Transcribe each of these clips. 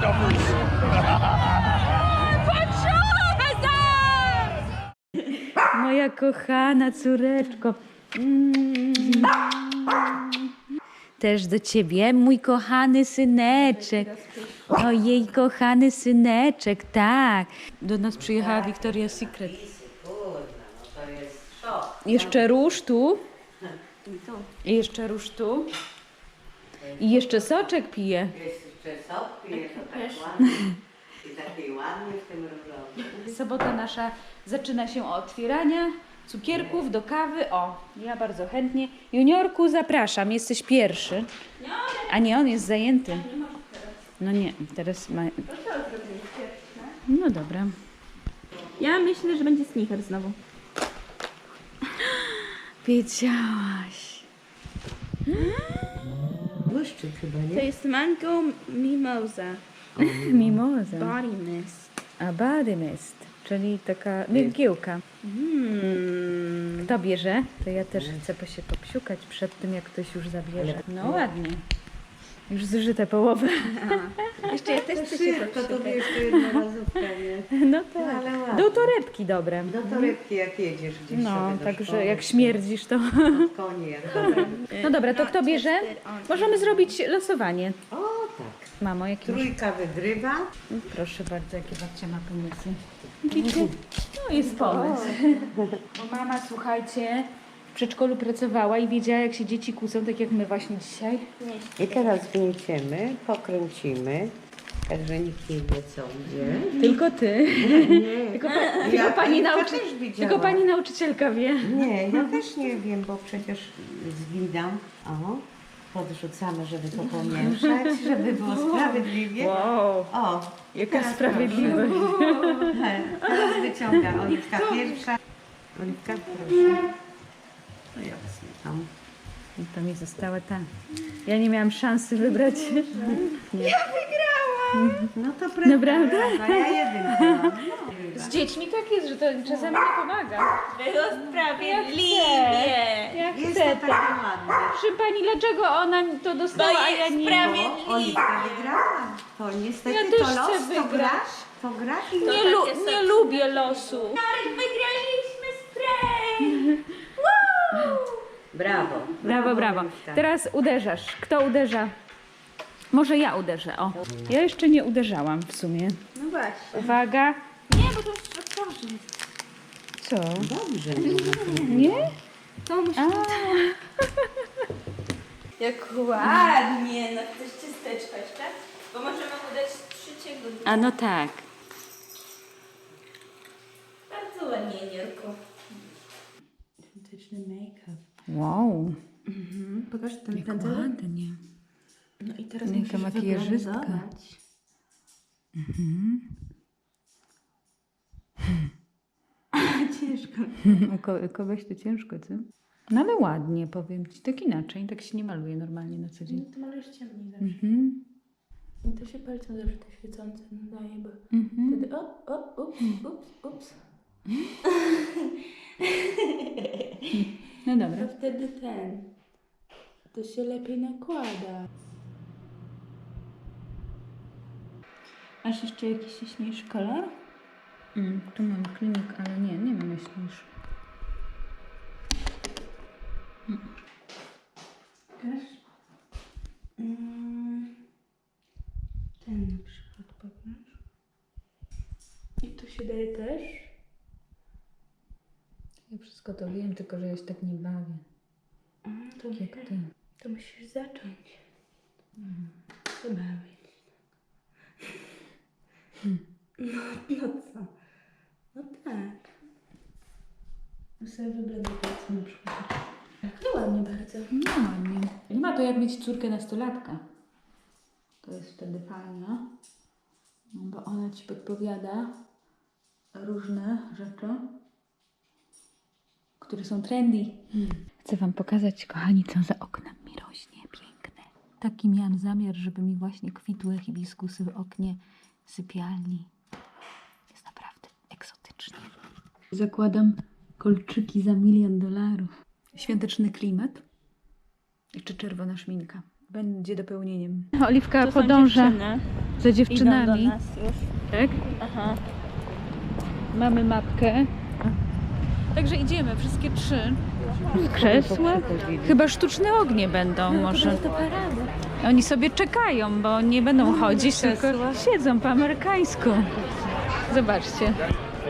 stuffers. Moja kochana córeczko. Mm. Też do ciebie, mój kochany syneczek. Ojej, kochany syneczek, tak. Do nas przyjechała Victoria's Secret. Jeszcze róż tu. I jeszcze róż tu. I jeszcze soczek pije. Jeszcze sok pije, to tak ładnie. I takiej ładnie w tym różowym. Sobota nasza zaczyna się od otwierania cukierków do kawy. O, ja bardzo chętnie. Juniorku, zapraszam, jesteś pierwszy. A nie, on jest zajęty. No nie, teraz ma... No dobra. Ja myślę, że będzie sneaker znowu. Wiedziałaś. Chyba, To nie? jest mango mimosa Mimoza. body mist. A body mist, czyli taka mgiełka. Mm. Kto bierze? To ja też chcę po się popsiukać przed tym, jak ktoś już zabierze. No ładnie. Już zużyte połowę. Jeszcze ja też chcę się to tobie jeszcze jedna razówka, nie? No No, tak. ale ładnie. Do torebki dobre. Do torebki jak jedziesz gdzieś No, sobie do także szkoły, jak śmierdzisz, to... Od koni jak dobra. No dobra, to kto bierze? Możemy zrobić losowanie. O tak. Mamo, jaki masz... Trójka wygrywa. Proszę bardzo, jakie babcia ma pomysły. No jest pomysł. Bo mama, słuchajcie, przedszkolu pracowała i wiedziała, jak się dzieci kłócą, tak jak my właśnie dzisiaj. I teraz gnieciemy, pokręcimy. Także nikt nie wie co wie. Tylko ty. Nie, Tylko, pa, Ja- tylko, pani, ja nauczy... też widziałam. tylko pani nauczycielka wie. nie, ja też nie wiem, bo przecież zginam. O, podrzucamy, żeby to pomieszać, żeby było sprawiedliwie. Wow, O, jaka teraz sprawiedliwość. proszę. Teraz wyciąga Oliwka pierwsza. Oliwka proszę. To ja wezmę tam. I to mi została ta. Ja nie miałam szansy wybrać. No to prawda. Naprawdę? prawda, Ja jedynkę mam. Z dziećmi tak jest, że to czasami nie pomaga. Było sprawiedliwie. Jak Jest chce, to tak. takie ładne. Proszę pani, dlaczego ona to dostała, a ja nie? Bo Oliwka wygrała. To niestety Ja też to chcę los, to wygrać. grasz, to grasz i Nie, lu- nie lubię losu. Wygraliśmy Brawo. Brawo, brawo. Teraz uderzasz. Kto uderza? Może ja uderzę, o. Ja jeszcze nie uderzałam w sumie. No właśnie. Uwaga. Nie, bo to już otworzy. Co? Dobrze. Nie? To musi... A, Jak ładnie. No chcesz ciasteczko jeszcze? Bo możemy mu dać trzeciego. a no tak. Bardzo ładnie, Juniorku. Autentyczny make-up. Wow, Pokaż ten jak pędzelek. ładnie. No i teraz Jaka musisz makijażystka. wyglądować. Ciężko. U ko- kogoś to ciężko, co? No ale ładnie, powiem ci. Tak inaczej, tak się nie maluje normalnie na co dzień. No to malujesz ciemniej zawsze. Mhm. I to się palcem zawsze te świecące nadaje, bo Mhm. wtedy o, o, ups, ups, ups. No dobra. To wtedy ten. To się lepiej nakłada. Masz jeszcze jakiś śmieszniejszy kolor? Mm, tu mam klinik, ale nie, nie mam. Pokaż. Mm, ten na przykład pokaż. I tu się daje też. Wszystko to wiem, tylko że ja się tak nie bawię. Mm, to, Jak ty. to musisz zacząć. Się bawić. No, no co? No tak. Ja sobie wyblenduję palcem na przykład. No ładnie bardzo. No ładnie. Nie ma to jak mieć córkę nastolatka. To jest wtedy fajne. No, bo ona ci podpowiada różne rzeczy, które są trendy. Chcę wam pokazać, kochani, co za oknem mi rośnie piękne. Taki miałam zamiar, żeby mi właśnie kwitły hibiskusy w oknie sypialni. Jest naprawdę egzotycznie. Zakładam kolczyki za milion dolarów. Świąteczny klimat. Jeszcze czerwona szminka. Będzie dopełnieniem. Oliwka To są dziewczyny. za Idą do dziewczynami. nas już. Tak? Aha. Mamy mapkę. Także idziemy, wszystkie trzy. Krzesła? Chyba sztuczne ognie będą może. To parady. Oni sobie czekają, bo nie będą chodzić, tylko siedzą po amerykańsku. Zobaczcie.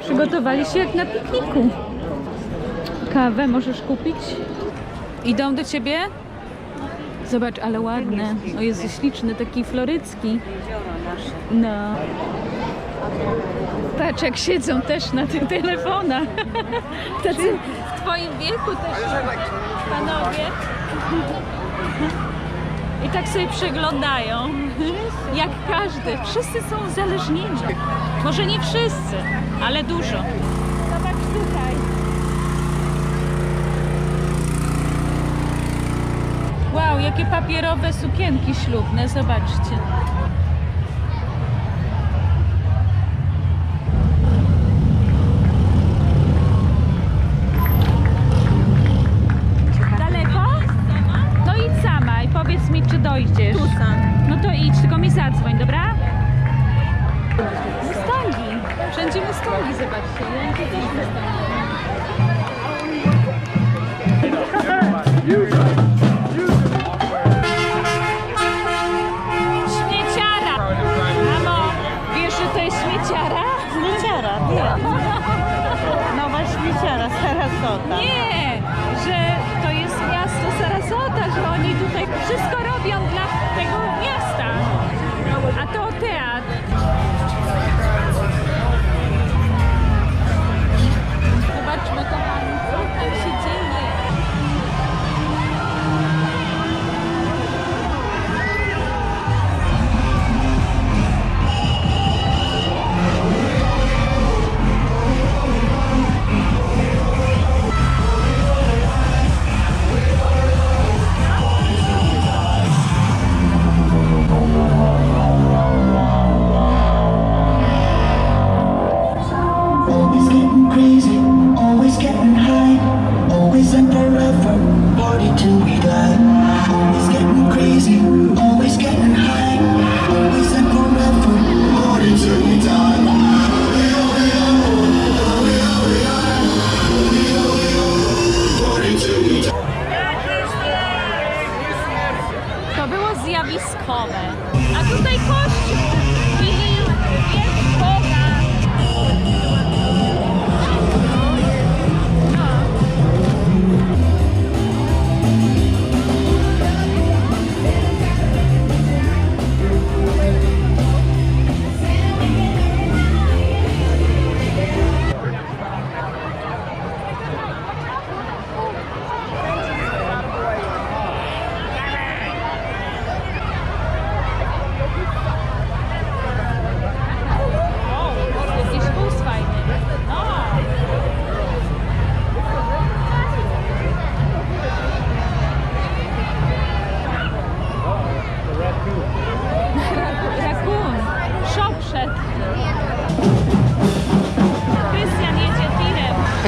Przygotowali się jak na pikniku. Kawę możesz kupić? Idą do ciebie? Zobacz, ale ładne. O Jezu, śliczny, taki florycki. No. Patrz, jak siedzą też na tych telefonach. Tacy w twoim wieku też panowie. I tak sobie przeglądają. Jak każdy. Wszyscy są uzależnieni. Może nie wszyscy, ale dużo. Zobacz tutaj. Wow, jakie papierowe sukienki ślubne, zobaczcie. Śmieciara, Sarasota. Nie, że to jest miasto Sarasota, że oni tutaj wszystko robią dla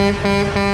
Mm-hmm.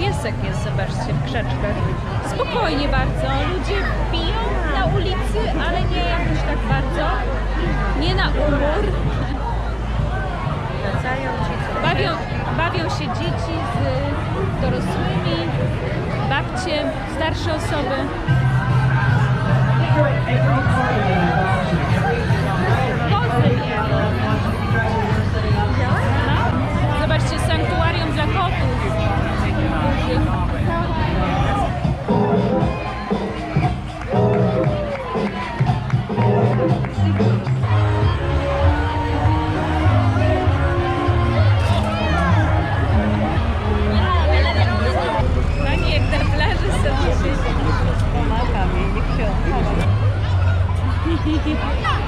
Piesek jest, zobaczcie, w krzaczkach. Spokojnie bardzo. Ludzie piją na ulicy, ale nie jakoś tak bardzo. Nie na umór. Bawią, bawią się dzieci z dorosłymi, babcie, starsze osoby. He can.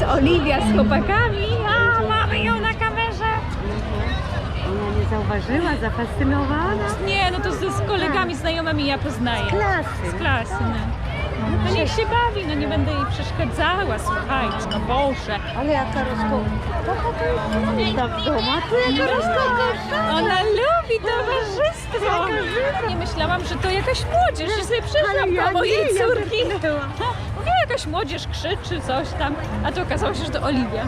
Jest Oliwia z chłopakami. A, mamy ją na kamerze. Ona nie zauważyła, zafascynowana. Nie, no to z, z kolegami, znajomymi ja poznaję. Klasy. Z klasy, no. No niech się bawi, no nie będę jej przeszkadzała, słuchajcie, no Boże. Ale jaka rozkoszna. Tam w domu, a tu jaka rozkoszna. Ona lubi towarzystwo. Nie myślałam, że to jakaś młodzież. Ja sobie przyszłam Ale ja po mojej córki. Jakaś młodzież krzyczy coś tam, a to okazało się, że to Oliwia.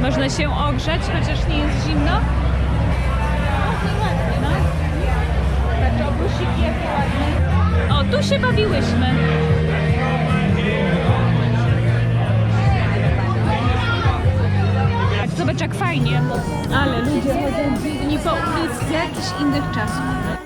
Można się ogrzać, chociaż nie jest zimno. No. O, tu się bawiłyśmy. Jak fajnie. Ale ludzie chodzą dziwni po ulicy z jakichś innych czasów.